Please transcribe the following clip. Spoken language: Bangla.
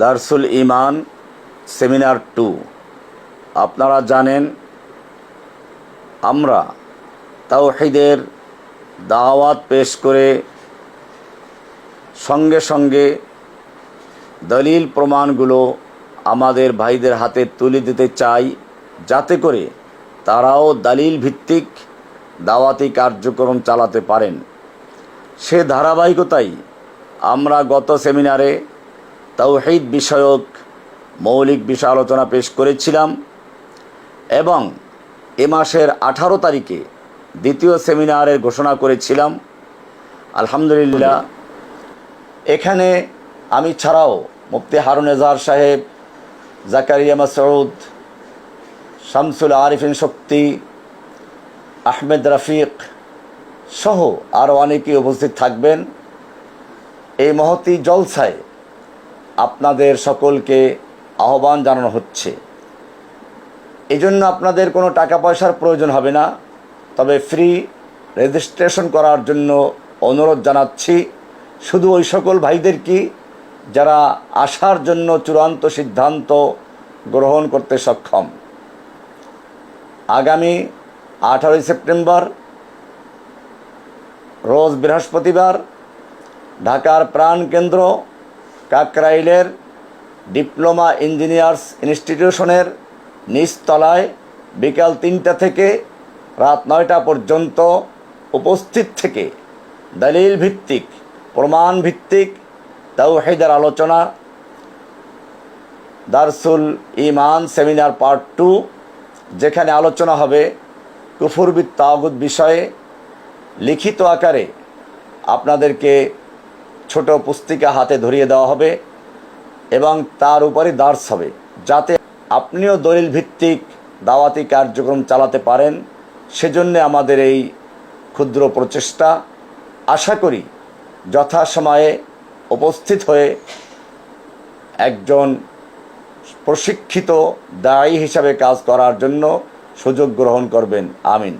দারসুল ইমান সেমিনার টু। আপনারা জানেন, আমরা তাওহিদের দাওয়াত পেশ করে সঙ্গে সঙ্গে দলিল প্রমাণগুলো আমাদের ভাইদের হাতে তুলে দিতে চাই, যাতে করে তারাও দলিল ভিত্তিক দাওয়াতি কার্যক্রম চালাতে পারেন। সে ধারাবাহিকতাই আমরা গত সেমিনারে তৌহিদ বিষয়ক মৌলিক বিষয় আলোচনা পেশ করেছিলাম এবং এ মাসের আঠারো তারিখে দ্বিতীয় সেমিনারের ঘোষণা করেছিলাম। আলহামদুলিল্লাহ। এখানে আমি ছাড়াও মুফতি হারুন এজাহার সাহেব, জাকারিয়া মাসউদ, শামসুল আরিফিন শক্তি, আহমেদ রাফিক সহ আরও অনেকেই উপস্থিত থাকবেন। এই মহতি জলসায় আপনাদের সকলকে আহ্বান জানানো হচ্ছে। এজন্য আপনাদের কোনো টাকা পয়সার প্রয়োজন হবে না, তবে ফ্রি রেজিস্ট্রেশন করার জন্য অনুরোধ জানাচ্ছি, শুধু ওই সকল ভাইদের কি, যারা আসার জন্য চূড়ান্ত সিদ্ধান্ত গ্রহণ করতে সক্ষম। আগামী আঠারোই সেপ্টেম্বর, রোজ বৃহস্পতিবার, ঢাকার প্রাণকেন্দ্র কাকরাইলের ডিপ্লোমা ইঞ্জিনিয়ার্স ইনস্টিটিউশনের নিচতলায় বিকাল তিনটা থেকে রাত নয়টা পর্যন্ত উপস্থিত থেকে দলিল ভিত্তিক প্রমাণ ভিত্তিক তাওহিদের আলোচনা, দারসুল ইমান সেমিনার পার্ট টু, যেখানে আলোচনা হবে কুফুরবিদ তাগুদ বিষয়ে লিখিত আকারে আপনাদেরকে ছোট পুস্তিকা হাতে ধরিয়ে দেওয়া হবে এবং তার উপরে দার্স হবে, যাতে আপনিও দলিল ভিত্তিক দাওয়াতি কার্যক্রম চালাতে পারেন। সেজন্য আমাদের এই ক্ষুদ্র প্রচেষ্টা। আশা করি যথাসময়ে উপস্থিত হয়ে একজন প্রশিক্ষিত দায়ী হিসাবে কাজ করার জন্য সুযোগ গ্রহণ করবেন। আমিন।